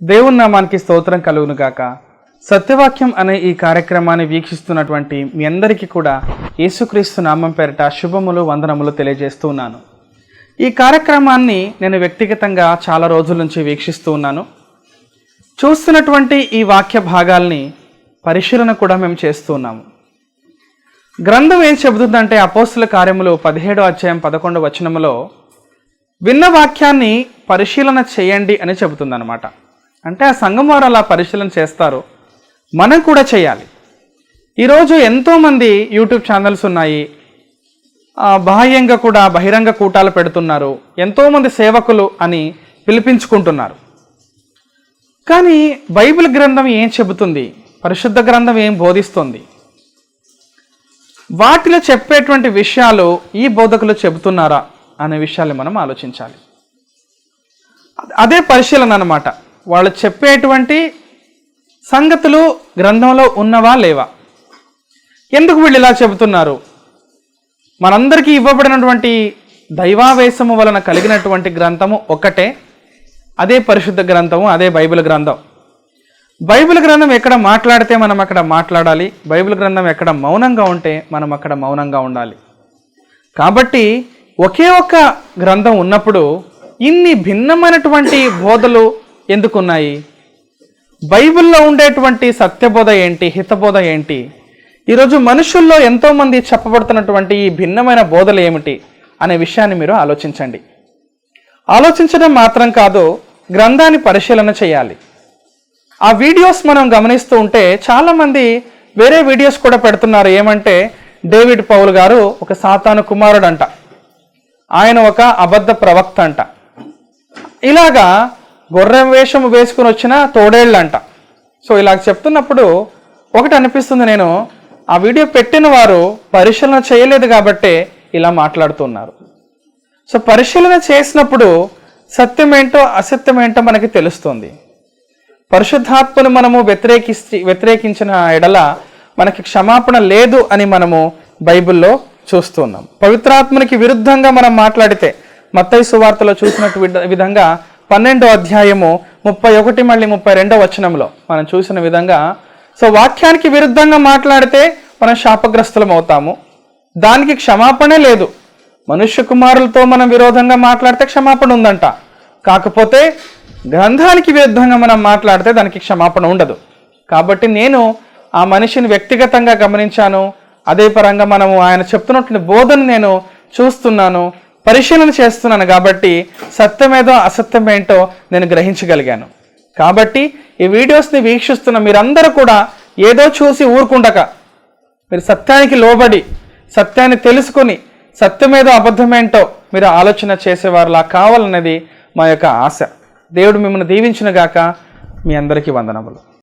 దేవుని నామానికి స్తోత్రం కలుగును గాక సత్యవాక్యం అనే ఈ కార్యక్రమాన్ని వీక్షిస్తున్నటువంటి మీ అందరికీ కూడా యేసుక్రీస్తు నామం పేరిట శుభములు వందనములు తెలియజేస్తూ ఉన్నాను. ఈ కార్యక్రమాన్ని నేను వ్యక్తిగతంగా చాలా రోజుల నుంచి వీక్షిస్తూ ఉన్నాను. చూస్తున్నటువంటి ఈ వాక్య భాగాల్ని పరిశీలన కూడా మేము చేస్తూ ఉన్నాము. గ్రంథం ఏం చెబుతుందంటే అపోస్తుల కార్యములు పదిహేడో అధ్యాయం పదకొండు వచనములో విన్న వాక్యాన్ని పరిశీలన చేయండి అని చెబుతుందన్నమాట. అంటే ఆ సంఘం వారు అలా పరిశీలన చేస్తారు. మనం కూడా చేయాలి. ఈరోజు ఎంతోమంది యూట్యూబ్ ఛానల్స్ ఉన్నాయి. బాహ్యంగా కూడా బహిరంగ కూటాలు పెడుతున్నారు. ఎంతోమంది సేవకులు అని పిలిపించుకుంటున్నారు. కానీ బైబిల్ గ్రంథం ఏం చెబుతుంది? పరిశుద్ధ గ్రంథం ఏం బోధిస్తుంది? వాటిలో చెప్పేటువంటి విషయాలు ఈ బోధకులు చెబుతున్నారా? అనే విషయాన్ని మనం ఆలోచించాలి. అదే పరిశీలన అనమాట వాళ్ళు చెప్పేటువంటి సంగతులు గ్రంథంలో ఉన్నవా లేవా? ఎందుకు వీళ్ళు ఇలా చెబుతున్నారు? మనందరికీ ఇవ్వబడినటువంటి దైవావేశము వలన కలిగినటువంటి గ్రంథము ఒకటే అదే పరిశుద్ధ గ్రంథము అదే బైబిల్ గ్రంథం. బైబిల్ గ్రంథం ఎక్కడ మాట్లాడితే మనం అక్కడ మాట్లాడాలి? బైబిల్ గ్రంథం ఎక్కడ మౌనంగా ఉంటే మనం అక్కడ మౌనంగా ఉండాలి. కాబట్టి ఒకే ఒక్క గ్రంథం ఉన్నప్పుడు ఇన్ని భిన్నమైనటువంటి బోధలు ఎందుకున్నాయి? బైబిల్లో ఉండేటువంటి సత్యబోధ ఏంటి? హితబోధ ఏంటి? ఈరోజు మనుషుల్లో ఎంతోమంది చెప్పబడుతున్నటువంటి ఈ భిన్నమైన బోధలు ఏమిటి అనే విషయాన్ని మీరు ఆలోచించండి. ఆలోచించడం మాత్రం కాదు గ్రంథాన్ని పరిశీలన చేయాలి. ఆ వీడియోస్ మనం గమనిస్తూ ఉంటే చాలామంది వేరే వీడియోస్ కూడా పెడుతున్నారు. ఏమంటే డేవిడ్ పౌల్ గారు ఒక సాతాను కుమారుడు అంట ఆయన ఒక అబద్ధ ప్రవక్త అంట. ఇలాగా గుర్రం వేషం వేసుకుని వచ్చిన తోడేళ్ళంట. సో ఇలా చెప్తున్నప్పుడు ఒకటి అనిపిస్తుంది నేను ఆ వీడియో పెట్టిన వారు పరిశీలన చేయలేదు కాబట్టే ఇలా మాట్లాడుతున్నారు. సో పరిశీలన చేసినప్పుడు సత్యమేంటో అసత్యమేంటో మనకి తెలుస్తుంది. పరిశుద్ధాత్మను మనము వ్యతిరేకిస్తే వ్యతిరేకించిన ఎడల మనకి క్షమాపణ లేదు అని మనము బైబిల్లో చూస్తున్నాం. పవిత్రాత్మనికి విరుద్ధంగా మనం మాట్లాడితే మత్తయి సువార్తలో చూసినట్టు విధంగా పన్నెండో అధ్యాయము ముప్పై ఒకటి మళ్ళీ ముప్పై రెండో వచనంలో మనం చూసిన విధంగా సో వాక్యానికి విరుద్ధంగా మాట్లాడితే మనం శాపగ్రస్తులం అవుతాము. దానికి క్షమాపణే లేదు. మనుష్య కుమారులతో మనం విరోధంగా మాట్లాడితే క్షమాపణ ఉందంట. కాకపోతే గ్రంథానికి విరుద్ధంగా మనం మాట్లాడితే దానికి క్షమాపణ ఉండదు. కాబట్టి నేను ఆ మనిషిని వ్యక్తిగతంగా గమనించాను. అదే పరంగా మనము ఆయన చెప్తున్నటువంటి బోధన నేను చూస్తున్నాను. పరిశీలన చేస్తున్నాను కాబట్టి సత్యమేదో అసత్యమేంటో నేను గ్రహించగలిగాను. కాబట్టి ఈ వీడియోస్ని వీక్షిస్తున్న మీరందరూ కూడా ఏదో చూసి ఊరుకుండక మీరు సత్యానికి లోబడి సత్యాన్ని తెలుసుకొని సత్యమేదో అబద్ధమేంటో మీరు ఆలోచన చేసేవారులా కావాలన్నది మా యొక్క ఆశ. దేవుడు మిమ్మల్ని దీవించినగాక మీ అందరికీ వందనములు.